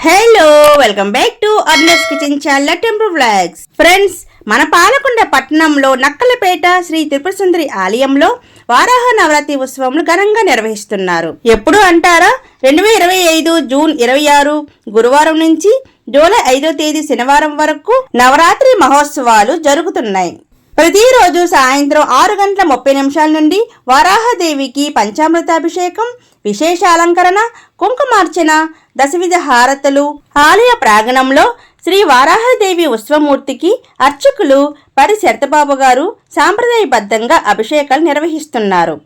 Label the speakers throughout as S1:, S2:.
S1: Hello welcome back to Arna's kitchen channel temple vlogs friends మన పాలకొండ పట్టణంలో నక్కలపేట శ్రీ త్రిపుర సుందరి ఆలయంలో వారాహ నవరాత్రి ఉత్సవములు ఘనంగా నిర్వహిస్తున్నారు. ఎప్పుడు అంటారా? రెండు వేల ఇరవై ఐదు జూన్ ఇరవై ఆరు గురువారం నుంచి జూలై ఐదో తేదీ శనివారం వరకు నవరాత్రి మహోత్సవాలు జరుగుతున్నాయి. ప్రతిరోజు సాయంత్రం ఆరు గంటల ముప్పై నిమిషాల నుండి వారాహదేవికి పంచామృతాభిషేకం విశేష అలంకరణ కుంకుమార్చన దశవిధ హారతలు. ఆలయ ప్రాంగణంలో శ్రీ వారాహదేవి ఉత్సవమూర్తికి అర్చకులు పరి శరతబాబు గారు సాంప్రదాయబద్ధంగా అభిషేకాలు నిర్వహిస్తున్నారు.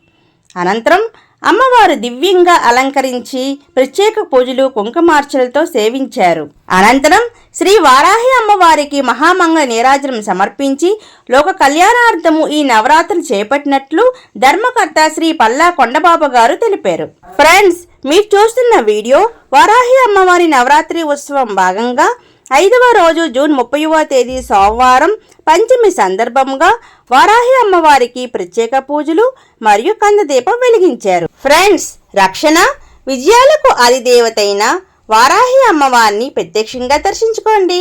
S1: అనంతరం అమ్మవారు దివ్యంగా అలంకరించి ప్రత్యేక పూజలు కుంకుమార్చలతో సేవించారు. అనంతరం శ్రీ వారాహి అమ్మవారికి మహామంగళ నీరాజనం సమర్పించి లోక కళ్యాణార్థము ఈ నవరాత్రులు చేపట్టినట్లు ధర్మకర్త శ్రీ పల్లా కొండబాబు గారు తెలిపారు. ఫ్రెండ్స్ మీరు చూస్తున్న వీడియో వారాహి అమ్మవారి నవరాత్రి ఉత్సవం భాగంగా ఐదవ రోజు జూన్ ముప్పైవ తేదీ సోమవారం పంచమి సందర్భంగా వారాహి అమ్మవారికి ప్రత్యేక పూజలు మరియు కందదీపం వెలిగించారు. ఫ్రెండ్స్ రక్షణ విజయాలకు అధిదేవతైన వారాహి అమ్మవారిని ప్రత్యక్షంగా దర్శించుకోండి.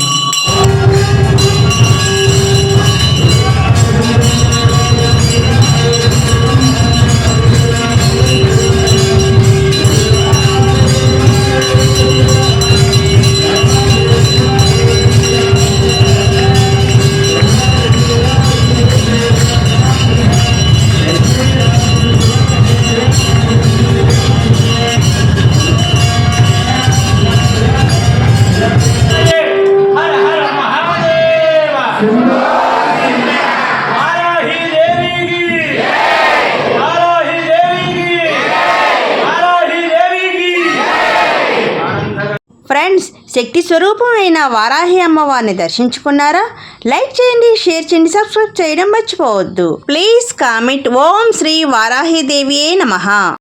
S1: ఫ్రెండ్స్ శక్తి స్వరూపమైన వారాహి అమ్మవారిని దర్శించుకున్నారా? లైక్ చేయండి షేర్ చేయండి సబ్స్క్రైబ్ చేయడం మర్చిపోవద్దు. Please comment. ఓం శ్రీ వారాహి దేవియే నమః.